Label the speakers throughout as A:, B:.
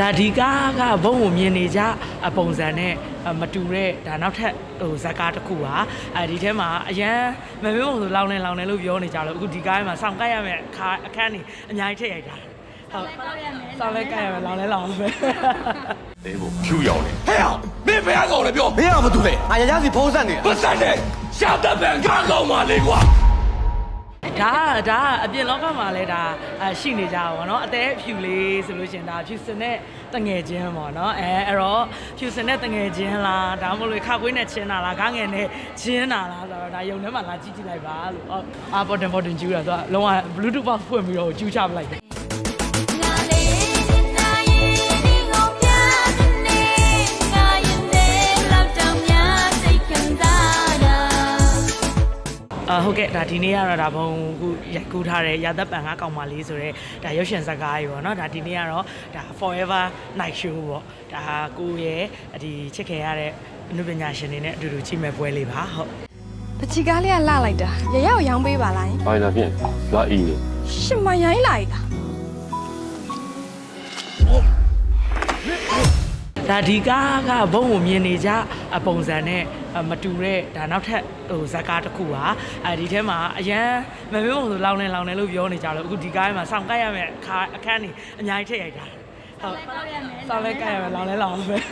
A: ဒါဒီကားကဘုံကိုမြင်နေကြအပုံစံနဲ့အမတူတဲ့ဒါနောက်ထပ်ဟိုဇာတ်ကားတစ်ခုပါအဲဒီထဲမှာအရန်မမေဘုံဆိုလောင်းနေလောင်းနေလို့ပြောနေကြလို့အခုဒီကားထဲမှာစောင့်ကပ်ရမယ့်အခါအခန်းနေအများကြီးထည့်ရိုက်တာဟုတ်စောင့်လည်းကပ်ရမယ်လောင်းလည်းလောင်းမယ်
B: အေးဘုဖြူရောင်နေ
C: ဟဲ့အောင်မင်းဘယ်ကောင်လဲပြော
D: မင်းကဘာတူလဲငါရရစီဖုံးဆက်နေတာ
C: ပတ်စံနဲ့ရှာတတ်ပံကားကောင်ပါလေကွာ
A: ဒါကဒါကအပြင်လောကမှာလည်းဒါအရှိနေကြပါဘောเนาะအသေးဖြူလေးဆိုလို့ရှရင်ဒါဖြူစင်တဲ့တငယ်ချင်းပေါ့เนาะအဲအဲ့တော့ဖြူစင်တဲ့တငယ်ချင်းလားဒါမှမဟုတ်လေခါကွေးနဲ့ချင်းတာလားခါငယ်နဲ့ချင်းတာလားဆိုတော့ဒါယုံထဲမှာလာကြည့်ကြည့်လိုက်ပါလို့ဟုတ်အာပေါ်တင်ပေါ်တင်ကျူးတာသူကလုံးဝ Bluetooth box ဖွင့်ပြီးတော့ကျူးချပလိုက်တယ် ဟုတ်ကဲ့ဒါဒီနေ့ကတော့ဒါဘုံခုရိုက်ကူးထားတဲ့ရာသက်ပံကားကောင်မလေးဆိုတော့ဒါရုပ်ရှင်ဇာတ်ကားကြီးပေါ့နော်ဒါဒီနေ့ကတော့ဒါ Forever Night Show ပေါ့ဒါဟာကိုယ့်ရဲ့ဒီချစ်ခင်ရတဲ့အနုပညာရှင်တွေနဲ့အတူတူချိန်မဲ့ပွဲလေးပါဟုတ်
E: ပချီကားလေးကလှလိုက်တာရရကိုရောင်းပေးပါလား
B: ဘာလာပြင်လာအီနေ
E: ရှင်မရိုင်းလာ ਈ တာ
A: ဒါဒီကားကဘုံကိုမြင်နေကြအပုံစံနဲ့အမတူတဲ့ဒါနောက်ထပ်ဟိုဇာတ်ကားတစ်ခုပါအဲဒီထဲမှာအရန်မမေဘုံဆိုလောင်းနေလောင်းနေလို့ပြောနေကြလို့အခုဒီကားထဲမှာစောင့်ကပ်ရမယ့်အခါအခန်းနေအများကြီးထည့်ရိုက်တာဟုတ်စောင့်လည်းကပ်ရမယ်လောင်းလည်းလောင်းမယ်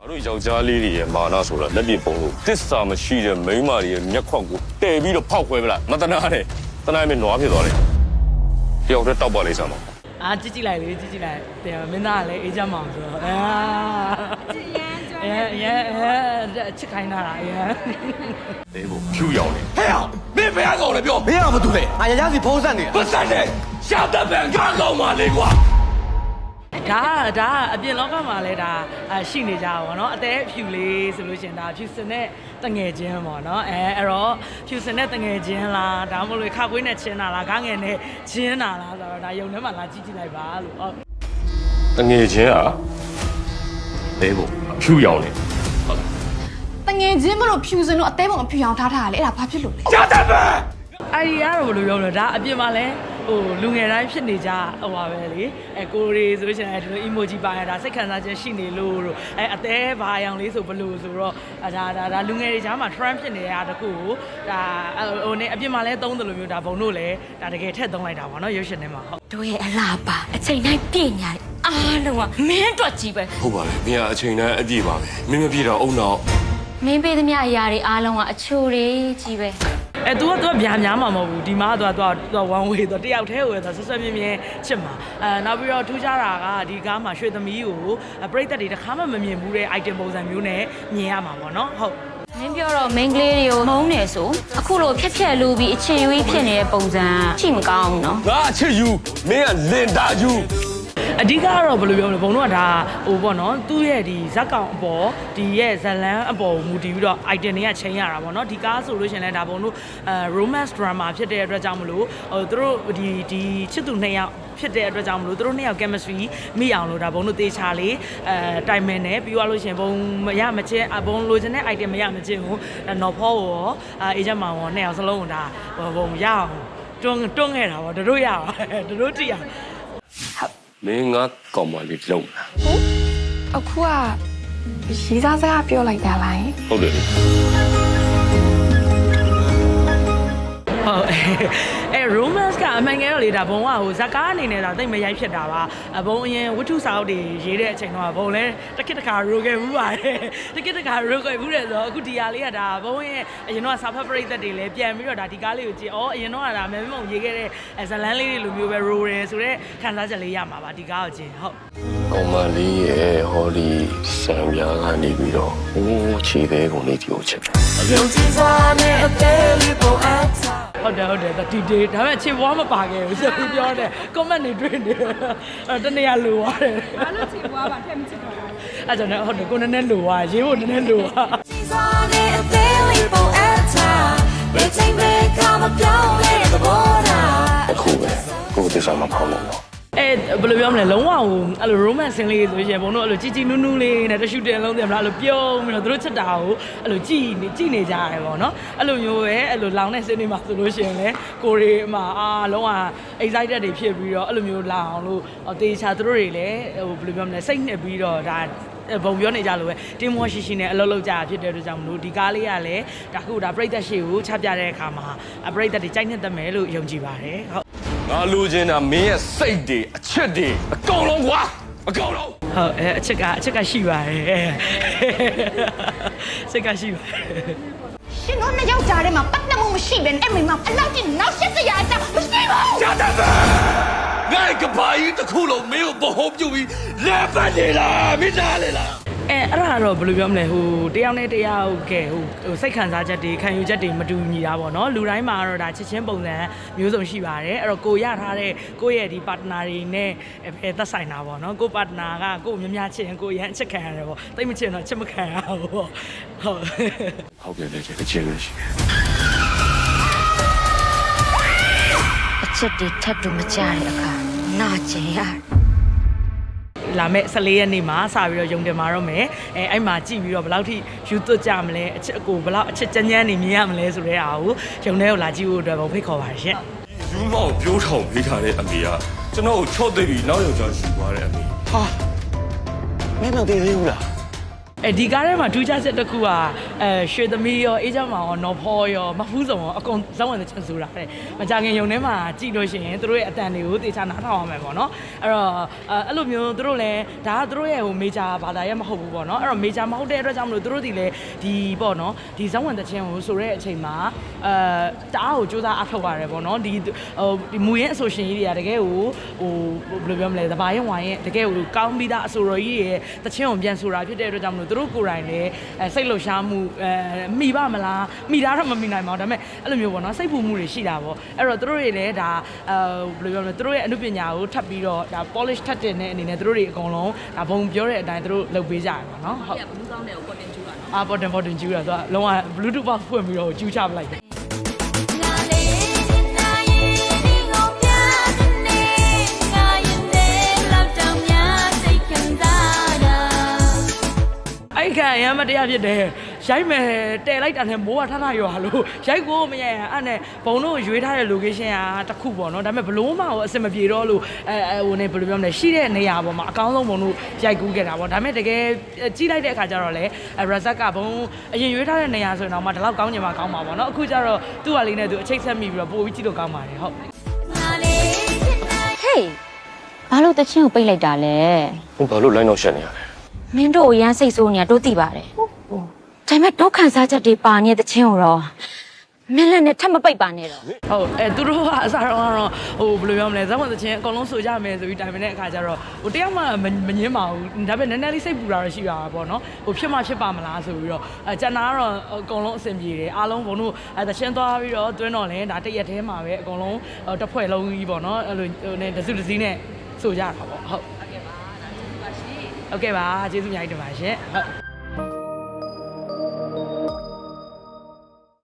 B: ငါတို့ယောက်ျားလေးတွေရဲ့မာနဆိုတာလက်ပြပုံလို့တစ္ဆာမရှိတဲ့မိန်းမတွေရဲ့မျက်ခွက်ကိုတဲပြီးတော့ဖောက်ခွဲပလားမတနာနဲ့တနာမင်းနွားဖြစ်သွားတယ်တယောက်တည်းတောက်ပါလိမ့်စမ်းပါ
A: အာကြည့်ကြည့်လိုက်လေကြည့်ကြည့်လိုက်တယ်မင်းသားကလည်းအေးချမ်းမအောင်ဆိုတော့အာရမ်းရမ်းရမ်းချစ်ခိုင်းတာလားရမ်း
B: အေးဘုဖြူရောင်နေ
C: ဟဲ့အောင်မင်းဘယ်ကောင်လဲပြော
D: မင်းကဘာတူလဲငါရရစီဖုံးဆက်နေတာ
C: ပတ်စံနဲ့ရှာတတ်ပံကားကောင်ပါလေကွာ
A: ဒါဒါအပြင်လောကမှာလည်းဒါရှိနေကြတာပေါ့နော်အသေးဖြူလေးဆိုလို့ရှင်ဒါဖြူစင်နဲ့တငယ်ချင်းပေါ့နော်အဲအဲ့တော့ဖြူစင်နဲ့တငယ်ချင်းလားဒါမှမဟုတ်ခါပွေးနဲ့ချင်းတာလားခါငယ်နဲ့ချင်းတာလားဆိုတော့ဒါယုံထဲမှာလာကြည့်ကြည့်လိုက်ပါလို့ဟုတ်
B: တငယ်ချင်းอ่ะဘဲပေါ့ဖြူရောင်လေဟု
E: တ်တငယ်ချင်းမလို့ဖြူစင်တို့အသေးပုံအဖြူရောင်ထားထားတာလေအဲ့ဒါဘာဖြစ်လို့လဲ
C: ရတာပဲ
A: အဲ့ဒီကတော့ဘယ်လိုပြောမလဲဒါအပြင်မှာလည်း ဟိုလူငယ်တိုင်းဖြစ်နေကြဟိုပါပဲလေအဲကိုရီဆိုလို့ရှိရင်ဒီလို emoji ပါရတာစိတ်ခံစားချက်ရှိနေလို့လို့အဲအသေးဘာយ៉ាងလေးဆိုဘလို့ဆိုတော့ဒါဒါဒါလူငယ်တွေကြားမှာ trend ဖြစ်နေတာတကူကိုဒါဟိုနေအပြင်မှာလဲသုံးတယ်လို့မျိုးဒါဘုံတို့လဲဒါတကယ်ထက်သုံးလိုက်တာပါနော်ရုပ်ရှင်ထဲမှာဟုတ်
F: တို့ရဲ့အလားပါအချိန်တိုင်းပြည့်ညာအားလုံးကမင်းအတွက်ကြီးပဲ
B: ဟုတ်ပါပဲမင်းကအချိန်တိုင်းအပြည့်ပါပဲမင်းမပြည့်တော့အုံတော့
F: မင်းပေးသမျှအရာတွေအားလုံးကအချိုတွေကြီးပဲ
A: အဲ तू က तू ကဗျာများမှာမဟုတ်ဘူးဒီမှာက तू က तू က तू က one way သူတယောက်တည်းကိုပဲ तू ဆွဆွမြင်းမြင်းချစ်မှာအဲနောက်ပြီးတော့ထူးခြားတာကဒီကားမှာရွှေသမီးကိုပရိသတ်တွေတစ်ခါမှမမြင်ဘူးတဲ့ item ပုံစံမျိုးနဲ့မြင်ရမှာပေါ့နော်ဟုတ်
F: မင်းပြောတော့ main ကလေးတွေကိုမုန်းနေဆိုအခုလိုဖြက်ဖြက်လူပြီးအခြေရွေးဖြစ်နေတဲ့ပုံစံကြည့်မကောင်းဘူးနော်
B: ငါအချစ်ယူမင်းကလင်တာယူ
A: အဓိကကတော့ဘယ်လိုပြောမလဲဘုံတို့ကဒါဟိုပေါ့နော်သူ့ရဲ့ဒီဇက်ကောင်အပေါ်ဒီရဲ့ဇလန်းအပေါ်ကိုမူတည်ပြီးတော့ item တွေကချိန်ရတာပေါ့နော်ဒီကားဆိုလို့ရှရင်လဲဒါဘုံတို့အဲ romance drama ဖြစ်တဲ့အတွက်ကြောင့်မလို့ဟိုသူတို့ဒီဒီချစ်သူနှစ်ယောက်ဖြစ်တဲ့အတွက်ကြောင့်မလို့သူတို့နှစ်ယောက် chemistry မိအောင်လို့ဒါဘုံတို့တေချာလေးအဲတိုင်မင်နဲ့ပြီးသွားလို့ရှရင်ဘုံမရမချင်းအဘုံလိုချင်တဲ့ item မရမချင်းကိုနော်ဖောကိုရောအေဂျင့်မောင်ရောနှစ်ယောက်စလုံးကဒါဘုံရအောင်တွန်းတွန်းခဲ့တာပေါ့တို့ရအောင်တို့တိအောင်
B: မင်းငါကောင်မလေးလုံးလာ
E: အခုကရီးစားစကားပြောလိုက်တာလား
B: ဟုတ်တယ်လေ
A: ဟုတ် အဲ romance ကအမှန်ငယ်တော့လေဒါဘုံကဟိုဇက်ကားအနေနဲ့ဒါတိတ်မရိုက်ဖြစ်တာပါအဘုံအရင်ဝတ္ထုစာအုပ်တွေရေးတဲ့အချိန်တော့ဘုံလဲတခစ်တခါရိုးခဲ့ဘူးပါတယ်တခစ်တခါရိုးခဲ့ဘူးတယ်ဆိုတော့အခုဒီဟာလေးကဒါဘုံရဲ့အရင်တော့စာဖတ်ပရိသတ်တွေလည်းပြန်ပြီးတော့ဒါဒီကားလေးကိုကြည့်ဩအရင်တော့ကဒါမဲမုံရေးခဲ့တဲ့ဇလန်းလေးတွေလိုမျိုးပဲရိုးတယ်ဆိုတော့ခံစားချက်လေးရမှာပါဒီကားကိုကြည့်ဟုတ်
B: ကောင်မလေးရဲ့ဟောဒီဆံပြားကနေပြီးတော့ဟိုးခြေသေးကုန်လေးဒီကိုချက်တယ်
A: ဟုတ်တယ်ဟုတ်တယ်ဒီဒေးဒါပေမဲ့ခြေပွားမပါခဲ့ဘူးဆိုပြီးပြောတယ် comment တွေတွေ့နေတယ်အဲ့တနေ့ကလိုသွားတယ်ဘာလို့ခြေပွားပါထက်မချစ်တော့အဲ့ကြောင့်လည်းဟုတ်တယ်ကိုနည်းနည်းလိုသွားရေးဖို့နည်းနည်းလိုသွား
B: အခုပဲကိုယ်တစ္ဆာမဖောင်းလို့တော့
A: အဲဘယ်လိုပြောမလဲလုံးဝဟိုအဲ့လို romance scene လေးဆိုရင်ဘုံတို့အဲ့လိုជីជីနူးနူးလေးနဲ့တ shoot တင်လုံးတယ်မလားအဲ့လိုပြုံးပြီးတော့သူတို့ချက်တာကိုအဲ့လိုကြည်နေကြည်နေကြရတယ်ပေါ့နော်အဲ့လိုမျိုးပဲအဲ့လိုလောင်တဲ့ scene တွေမှာဆိုလို့ရှိရင်လည်းကိုရီအမအာလုံးဝ excited တွေဖြစ်ပြီးတော့အဲ့လိုမျိုးလောင်လို့တေချာသူတို့တွေလည်းဟိုဘယ်လိုပြောမလဲစိတ်နှစ်ပြီးတော့ဒါဘုံပြောနေကြလို့ပဲတင်းမောရှိရှိနဲ့အလုပ်လုပ်ကြတာဖြစ်တဲ့အတွက်ကြောင့်မလို့ဒီကားလေးကလည်းဒါခုဒါပြိသက်ရှိကိုချပြတဲ့အခါမှာပြိသက်တွေကြိုက်နှစ်သက်မယ်လို့ယုံကြည်ပါတယ်ဟုတ်
B: ငါလိုချင်တာမင်းရဲ့စိတ်တွေအချက်တွေအကုန်လုံးကွာအကုန်လုံး
A: ဟုတ်အဲအချက်ကအချက်ကရှိပါတယ်စိတ်ကရှိပါတယ်
E: ရှင်တို့နှစ်ယောက်ကြားထဲမှာပတ်သက်မှုမရှိဘဲနဲ့အဲ့မိမအလောက်ကြီးနောက်ဆက်စရာအကြောင်းမရှိပါဘူး
C: ရှာတတ်ပဲငါကဘာကြီးတစ်ခုလုံးမင်းကိုဗဟုပြုတ်ပြီးလဲပတ်နေလားမင်းသားလေလား
A: အဲအဲ့ဒါကတော့ဘယ်လိုပြောမလဲဟိုတယောက်နဲ့တယောက်ကဟိုဟိုစိတ်ခံစားချက်တွေခံယူချက်တွေမတူညီတာပေါ့နော်လူတိုင်းမှာတော့ဒါချစ်ချင်းပုံစံမျိုးစုံရှိပါတယ်အဲ့တော့ကိုရထားတဲ့ကိုယ့်ရဲ့ဒီ partner တွေနဲ့ပဲသက်ဆိုင်တာပေါ့နော်ကို partner ကကိုမြများချစ်ရင်ကိုရမ်းအချစ်ခံရတယ်ပေါ့တိတ်မချစ်ရင်တော့ချစ်မခံရဘူးပေါ့ဟုတ်
B: ဟုတ်ကဲ့လေအချက်လေးရှိ
G: အချက်တွေထပ်တူမကြတဲ့အခါနာကျင်ရတယ်
A: လာမဲ့14ရက်နေ့မှာစပြီးတော့ယုံတယ်မှာတော့မယ်အဲအဲ့မှာကြည့်ပြီးတော့ဘယ်လောက်ထိယူသွတ်ကြမလဲအချစ်အကိုဘယ်လောက်အချစ်ကြမ်းကြမ်းနေမြင်ရမလဲဆိုတဲ့အားကိုယုံတဲ့ကိုလာကြည့်ဖို့အတွက်ပုံဖိတ်ခေါ်ပါတယ်ရှင်
B: ယူမောင်ပြိုးထောင်ပေးထားတဲ့အမေကကျွန်တော်ကိုချော့သိပ်ပြီးနောက်ယောက်ျားယူသွားတဲ့အမေ
D: မင်းမသိသေးဘူးလား
A: အဲဒီကားထဲမှာထူးခြားချက်တစ်ခုကအဲရွှေသမီးရောအေးချမ်းမောင်ရောနော်ဖောရောမဖူးစုံရောအကုန်ဇောင်းဝင်တဲ့ချက်ဆိုတာတဲ့မကြခင်ယုံထဲမှာကြည့်လို့ရှိရင်တို့ရဲ့အတန်တွေကိုတေချာနားထောင်အောင်မယ်ပေါ့နော်အဲ့တော့အဲအဲ့လိုမျိုးတို့လည်းဒါကတို့ရဲ့ဟိုမေဂျာဘာသာရဲ့မဟုတ်ဘူးပေါ့နော်အဲ့တော့မေဂျာမဟုတ်တဲ့အတွက်ကြောင့်မလို့တို့ဒီလေဒီပေါ့နော်ဒီဇောင်းဝင်တဲ့ချင်းကိုဆိုတဲ့အချိန်မှာအဲတအားကိုစူးစမ်းအထောက်ရတယ်ပေါ့နော်ဒီဟိုဒီမူရင်းအဆိုရှင်ကြီးတွေကတကယ်ကိုဟိုဘယ်လိုပြောမလဲသဘာရင်ဝိုင်းရဲ့တကယ်ကိုကောင်းပြီးသားအဆိုတော်ကြီးရဲ့တချင်းကိုပြန်ဆိုတာဖြစ်တဲ့အတွက်ကြောင့်မလို့တို့ကိုယ်တိုင်လည်းအဲစိတ်လှုပ်ရှားမှုအဲမိပါမလားမိတာတော့မမိနိုင်ပါဘူးဒါပေမဲ့အဲ့လိုမျိုးပေါ့နော်စိတ်ပူမှုတွေရှိတာပေါ့အဲ့တော့တို့တွေလည်းဒါအဲဘယ်လိုပြောမလဲတို့ရဲ့အမှုပညာကိုထပ်ပြီးတော့ဒါ polish ထပ်တင်တဲ့အနေနဲ့တို့တွေအကုန်လုံးဒါဘုံပြောတဲ့အတိုင်းတို့လုပ်ပေးကြရပါတော့ဟုတ်ဘူးကောင်းတယ်ကိုပေါ်တင်ကျူတာအာပေါ်တင်ပေါ်တင်ကျူတာသူကလုံးဝ bluetooth box ဖွင့်ပြီးတော့ကျူချပလိုက်တယ် အဲ့ခံရမ်းမတရားဖြစ်တယ်ရိုက်မယ်တဲလိုက်တာနဲ့မိုးကထထရွာလို့ရိုက်ကိုမရရင်အဲ့နဲ့ဘုံတို့ရွေးထားတဲ့ location ကတစ်ခုပေါ့နော်ဒါပေမဲ့ဘလို့မှအဆင်မပြေတော့လို့အဲအဲဟိုနေဘယ်လိုပြောမလဲရှိတဲ့နေရာပေါ်မှာအကောင်းဆုံးဘုံတို့ရိုက်ကူးခဲ့တာပေါ့ဒါပေမဲ့တကယ်ကြီးလိုက်တဲ့အခါကျတော့လေရဇက်ကဘုံအရင်ရွေးထားတဲ့နေရာဆိုရင်တော့မှဒီလောက်ကောင်းချင်မှကောင်းမှာပေါ့နော်အခုကျတော့သူ့ဟာလေးနဲ့သူအချိတ်ဆက်မိပြီးတော့ပို့ပြီးကြည့်လို့ကောင်းပါတယ်ဟုတ်
F: ငါလေးချစ်နာ
G: ဟေးဘာလို့တချင်းကိုပိတ်လိုက်တာလဲ
B: ဘုံဘာလို့လိုင်းတော့ရှက်နေရလဲ
G: မင်းတို့ကိုရမ်းစိတ်ဆိုးနေတာတို့သိပါတယ်ဒါပေမဲ့ဒုက္ခစားချက်တွေပါနေတဲ့တချင်းကိုတော့မင်းလည်းနဲ့ထပ်မပိတ်ပါနဲ့တော့
A: ဟုတ်အဲသူတို့ကအစားတော့ကတော့ဟိုဘယ်လိုပြောမလဲဇက်ဝင်သချင်းအကုန်လုံးဆိုကြမယ်ဆိုပြီးတိုင်ပင်တဲ့အခါကျတော့ဟိုတယောက်မှမမငင်းပါဘူးဒါပေမဲ့နည်းနည်းလေးစိတ်ပူတာတော့ရှိပါပါပေါ့နော်ဟိုဖြစ်မှဖြစ်ပါမလားဆိုပြီးတော့အဲကျန်တာကတော့အကုန်လုံးအဆင်ပြေတယ်အားလုံးဘုံတို့အဲသချင်းသွားပြီးတော့တွင်းတော့လဲဒါတရက်တည်းမှာပဲအကုန်လုံးတစ်ဖွဲ့လုံးကြီးပေါ့နော်အဲ့လိုဟိုနဲ့တစုတစည်းနဲ့ဆိုကြတာပေါ့ဟုတ်ဟုတ်ကဲ့ပါကျေးဇူးပါရှင် ဟုတ်ကဲ့ပါကျေးဇူးအများကြီးတင်ပါရှင်ဟုတ်